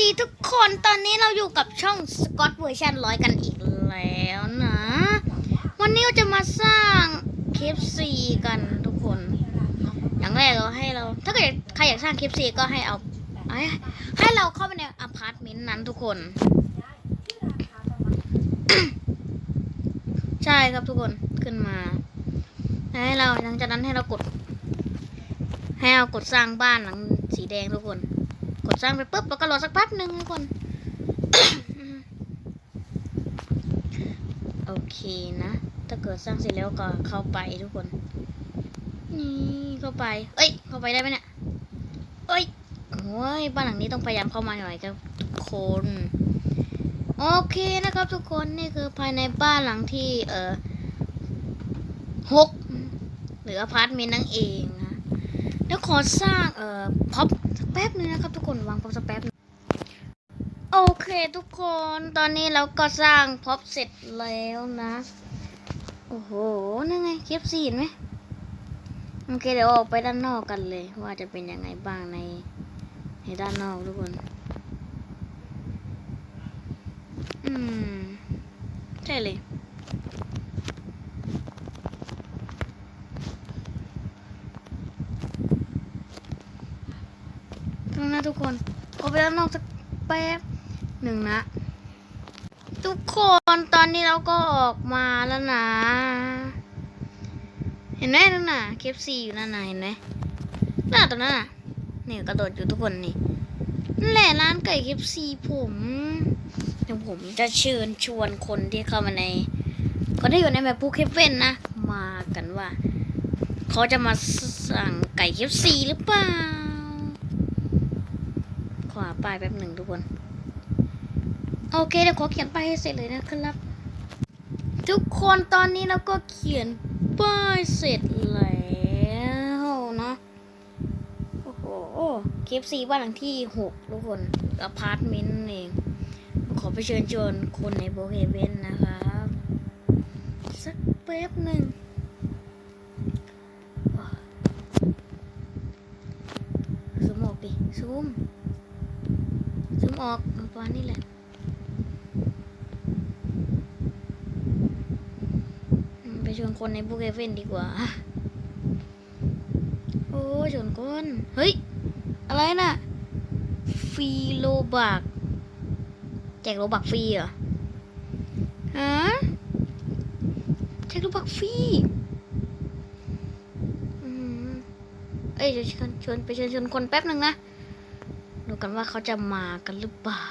ดีทุกคนตอนนี้เราอยู่กับช่องสกอตเวอร์ชันร้อยกันอีกแล้วนะ วันนี้เราจะมาสร้างคลิปซีกันทุกคน อย่างแรกเราให้เรา ถ้าเกิดใครอยากสร้างคลิปซีก็ให้เอา ให้เราเข้าไปในอพาร์ตเมนต์นั้นทุกคน ใช่ครับทุกคนขึ้นมาให้เราหลังจากนั้นให้เรากด ให้เรากดสร้างบ้านหลังสีแดงทุกคน กดสร้างไปปุ๊บแล้วก็รอสักแป๊บหนึ่งทุกคน โอเคนะ ถ้าเกิดสร้างเสร็จแล้วก็เข้าไปทุกคน นี่เข้าไป เอ้ย เข้าไปได้ไหมเนี่ยเอ้ยโอ้ยบ้านหลังนี้ต้องพยายามเข้ามาหน่อยครับทุกคนโอเคนะครับทุกคนนี่คือภายในบ้านหลังที่เออหกหรืออพาร์ตเมนต์นั่นเองนะ แล้วขอสร้างเอ่อพ็อปสักแป๊บนึงนะครับ ทุกคนวางพ็อปสักแป๊บโอเคทุกคนตอนนี้เราก็สร้างพ็อปเสร็จแล้วนะ โอ้โหนั่นไงเคฟซีเห็นไหมโอเคเดี๋ยวออกไปด้านนอกกันเลย ว่าจะเป็นยังไงบ้างในในด้านนอกทุกคน อืม ใช่เลย ตรงนะ ทุกคนออกไปด้านนอกสักแป๊บหนึ่งนะ ทุกคนตอนนี้เราก็ออกมาแล้วนะ เห็นไหมนั่นน่ะเคฟซีอยู่นั่นน่ะเห็นไหมน่าตรงนั้นน่ะนี่กระโดดอยู่ทุกคนนี่นั่นแหละร้านไก่เคฟซีผมเดี๋ยวผมจะเชิญชวนคนที่เข้ามาในคนที่อยู่ในแบบภูเคฟเว่นนะ มากันว่า เขาจะมาสั่งไก่เคฟซีหรือเปล่า ขอหาป้ายแป๊บหนึ่งทุกคน โอเคเดี๋ยวขอเขียนป้ายให้เสร็จเลยนะครับ ทุกคนตอนนี้เราก็เขียนป้ายเสร็จแล้วเนาะโอ้โหคลิปซีบ้านหลังที่หกทุกคนอพาร์ตเมนต์เอง ขอไปเชิญชวนคนในโบเฮเวนนะครับสักแป๊บหนึ่งซูมออกดิซูมซูม ออกประมาณนี้แหละไปชวนคนในบูเกเว่นดีกว่า โอ้ชวนคน เฮ้ย อะไรน่ะฟรีโลบักแจกโลบักฟรีเหรอฮะแจกโลบักฟรีอืมเอ้ยชวนชวนไปชิญชวนคนแป๊บหนึ่งนะ กันว่าเขาจะมากันหรือเปล่า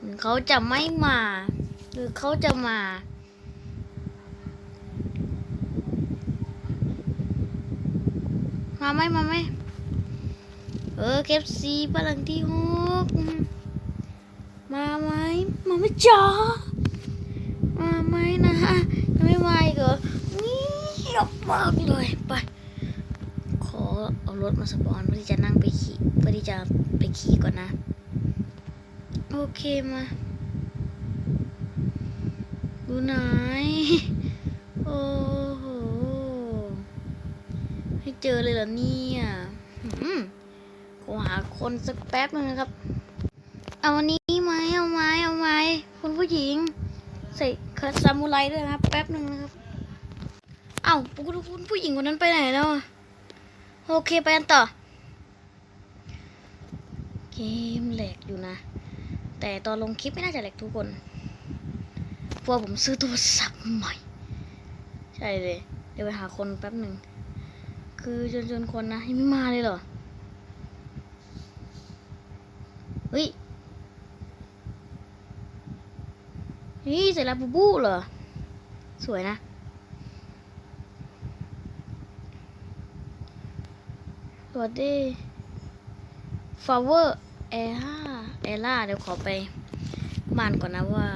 หรือเขาจะไม่มา หรือเขาจะมา มาไหมมาไหมเออเคฟซีบ้านหลังที่หกมาไหมมาไหมจ๋ามาไหมนะยังไม่มาอีกเหรอนี่ยบมากเลยไป เอารถมาสปอนเพื่อที่จะนั่งไปขี่เพื่อที่จะไปขี่ก่อนนะ โอเคมาดูไหนโอ้โหให้เจอเลยเหรอเนี่ยอืมขอหาคนสักแป๊บนึงนะครับ เอาวันนี้ไหมเอาไหมเอาไหมคุณผู้หญิง ใส่คัสซามูไรด้วยนะแป๊บนึงนะครับ เอ้าคุณผู้หญิงคนนั้นไปไหนแล้วอะ โอเคไปกันต่อ เกมแหลกอยู่นะ แต่ตอนลงคลิปไม่น่าจะแหลกทุกคนพวผมซื้อโทรศัพท์ใหม่ ใช่เลย เดี๋ยวไปหาคนแป๊บหนึ่ง คือชวนชวนคนนะยังไม่มาเลยเหรอ เฮ้ย นี่เสร็จแล้วบูบูเหรอ สวยนะ สวัสดีฟาเวอร์เอล่าเอล่าเดี๋ยวขอไปบ้านก่อนนะว่า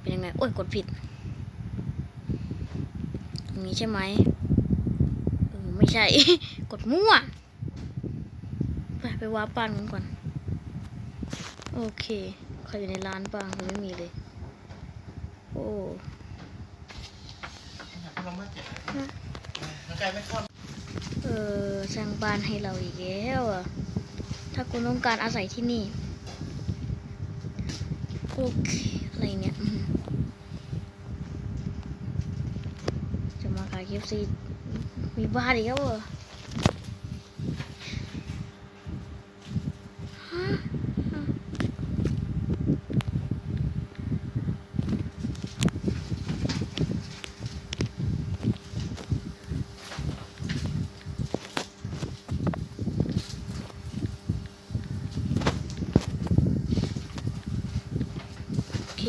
เป็นยังไง โอ้ย กดผิด ตรงนี้ใช่ไหมเออไม่ใช่ กดมั่ว ไปไปว้าบ้านกันก่อน โอเค ใครอยู่ในร้านบ้างยังไม่มีเลย โอ้เราไม่เจ็บมันกลายเป็นข้ อเออสร้างบ้านให้เราอีกแล้วอะถ้าคุณต้องการอาศัยที่นี่โอเคอะไรเนี่ยจะมาขายเคฟซีมีบ้านอีกแล้วเหรอ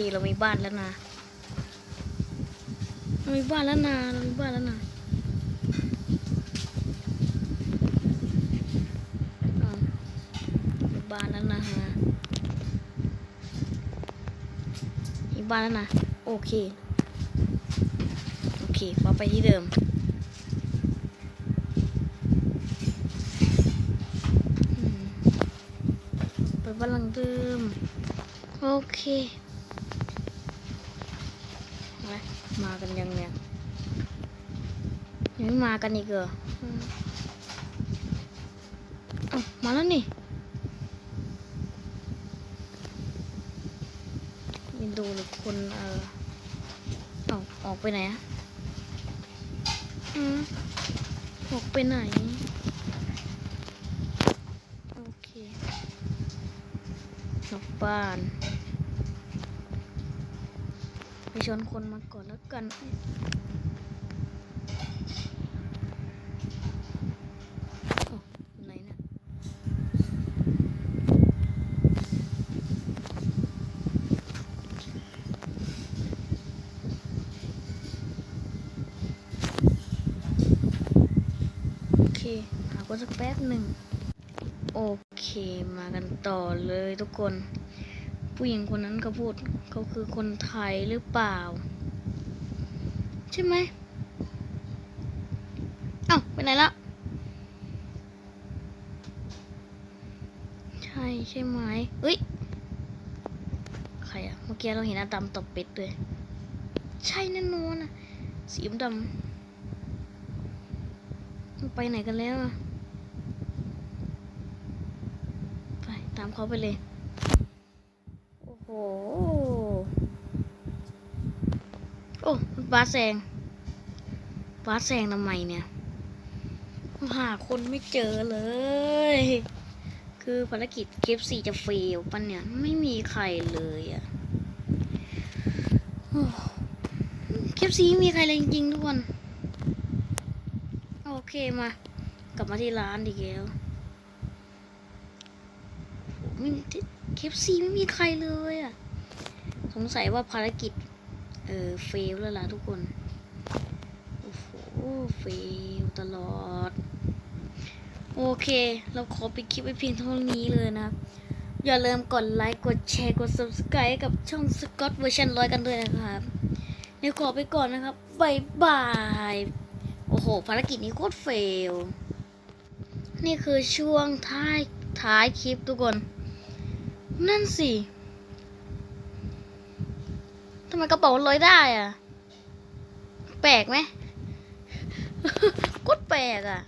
โอเรามีบ้านแล้วนะเรามีบ้านแล้วนะเรามีบ้านแล้วนะอ้ามีบ้านแล้วนะฮะมีบ้านแล้วนะโอเคโอเคมาไปที่เดิมอืมไปบ้านหลังเดิมโอเค มากันยังเนี่ยยังมากันอีกเหรออมเอ้ามาแล้วนี่ยินดูหรือคนเออเอาออกไปไหนอะอืมออกไปไหน โอเคนอกบ้าน ไปชนคนมาก่อนแล้วกันไหนนะโอเคหาคนสักแป๊บหนึ่ง โอเคมากันต่อเลยทุกคน ผู้หญิงคนนั้นเขาพูดเขาคือคนไทยหรือเปล่า ใช่ไหมเอ้าไปไหนละใช่ใช่ไหมเฮ้ยใครอะเมื่อกี้เราเห็นอาดำตบเป็ดด้วย ใช่แน่นอนอะสีดำมันไปไหนกันแล้วอะไปตามเขาไปเลย โอ้โหโอ้มันบาแซงบาแซงทำไมเนี่ยหาคนไม่เจอเลย คือภารกิจเก็บสี่จะเฟลปะเนี่ย ไม่มีใครเลยอะเก็บซีมีใครเลยจริงๆทุกคน โอเคมา กลับมาที่ร้านดีกแล้วไม่ เคฟซีไม่มีใครเลยอะสงสัยว่าภารกิจ เออเฟลแล้วล่ะทุกคน โอ้โห เฟลตลอด โอเค เราขอปิดคลิปไว้เพียงเท่านี้เลยนะ อย่าลืมกดไลค์ กดแชร์ กด subscribe กับช่องสกอตเวอร์ชันร้อยกันด้วยนะครับเดี๋ยวขอไปก่อนนะครับบายบาย โอ้โห ภารกิจนี้โคตรเฟล นี่คือช่วงท้ายท้ายคลิปทุกคน นั่นสิทำไมกระเป๋าลอยได้อะแปลกไหมโคตรแปลกอะ